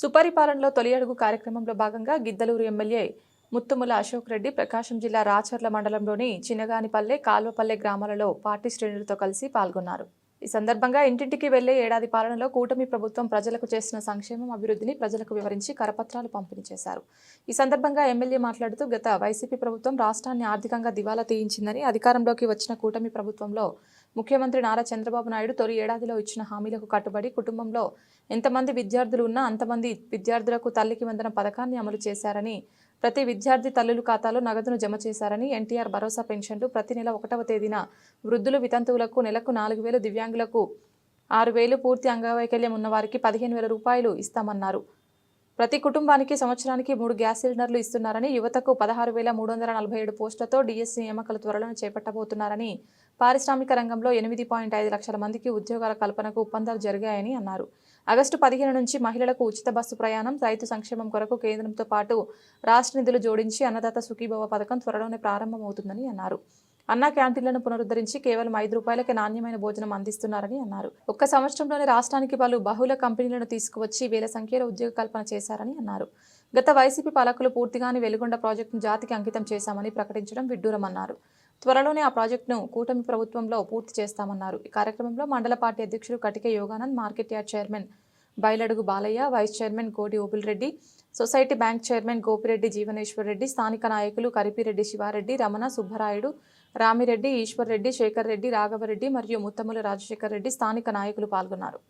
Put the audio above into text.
సుపరిపాలనలో తొలి అడుగు కార్యక్రమంలో భాగంగా గిద్దలూరు ఎమ్మెల్యే ముత్తుముల అశోక్ రెడ్డి ప్రకాశం జిల్లా రాచర్ల మండలంలోని చిన్నగానిపల్లె కాల్వపల్లె గ్రామాలలో పార్టీ శ్రేణులతో కలిసి పాల్గొన్నారు. ఈ సందర్భంగా ఇంటింటికి వెళ్ళే ఏడాది పాలనలో కూటమి ప్రభుత్వం ప్రజలకు చేసిన సంక్షేమం అభివృద్ధిని ప్రజలకు వివరించి కరపత్రాలు పంపిణీ చేశారు. ఈ సందర్భంగా ఎమ్మెల్యే మాట్లాడుతూ గత వైసీపీ ప్రభుత్వం రాష్ట్రాన్ని ఆర్థికంగా దివాలా తీయించిందని అధికారంలోకి వచ్చిన కూటమి ప్రభుత్వంలో ముఖ్యమంత్రి నారా చంద్రబాబు నాయుడు తొలి ఏడాదిలో ఇచ్చిన హామీలకు కట్టుబడి కుటుంబంలో ఎంతమంది విద్యార్థులు ఉన్నా అంతమంది విద్యార్థులకు తల్లికి వందన పథకాన్ని అమలు చేశారని ప్రతి విద్యార్థి తల్లుల ఖాతాలో నగదును జమ చేశారని ఎన్టీఆర్ భరోసా పెన్షన్లు ప్రతి నెల ఒకటవ తేదీన వృద్ధులు వితంతువులకు నెలకు నాలుగు వేలు దివ్యాంగులకు ఆరు వేలు పూర్తి అంగవైకల్యం ఉన్నవారికి పదిహేను వేల రూపాయలు ఇస్తామన్నారు. ప్రతి కుటుంబానికి సంవత్సరానికి మూడు గ్యాస్ సిలిండర్లు ఇస్తున్నారని యువతకు పదహారు వేల మూడు వందల నలభై ఏడు పోస్టులతో డిఎస్సీ నియామకాలు త్వరలో చేపట్టబోతున్నారని పారిశ్రామిక రంగంలో ఎనిమిది పాయింట్ ఐదు లక్షల మందికి ఉద్యోగాల కల్పనకు ఒప్పందాలు జరిగాయని అన్నారు. ఆగస్టు పదిహేను నుంచి మహిళలకు ఉచిత బస్సు ప్రయాణం రైతు సంక్షేమం కొరకు కేంద్రంతో పాటు రాష్ట్ర నిధులు జోడించి అన్నదాత సుఖీభవ పథకం త్వరలోనే ప్రారంభమవుతుందని అన్నారు. అన్న క్యాంటీన్లను పునరుద్ధరించి కేవలం ఐదు రూపాయలకే నాణ్యమైన భోజనం అందిస్తున్నారని అన్నారు. ఒక్క సంవత్సరంలోనే రాష్ట్రానికి పలు బహుళ కంపెనీలను తీసుకువచ్చి వేల సంఖ్యలో ఉద్యోగ కల్పన చేశారని అన్నారు. గత వైసీపీ పాలకులు పూర్తిగానే వెలుగొండ ప్రాజెక్టును జాతికి అంకితం చేశామని ప్రకటించడం విడ్డూరమన్నారు. త్వరలోనే ఆ ప్రాజెక్టును కూటమి ప్రభుత్వంలో పూర్తి చేస్తామన్నారు. ఈ కార్యక్రమంలో మండల పార్టీ అధ్యక్షుడు Katika Yoganand market yard chairman Bayaladugu Balayya vice chairman కోటి ఓపిల్ society bank chairman Gopireddy Jeevaneshwar Reddy స్థానిక నాయకులు కరిపిరెడ్డి శివారెడ్డి రమణ సుబ్బరాయుడు రామిరెడ్డి ఈశ్వర్ రెడ్డి శేఖర్ రెడ్డి రాఘవరెడ్డి మరియు ముత్తముల రాజశేఖర్ రెడ్డి స్థానిక నాయకులు పాల్గొన్నారు.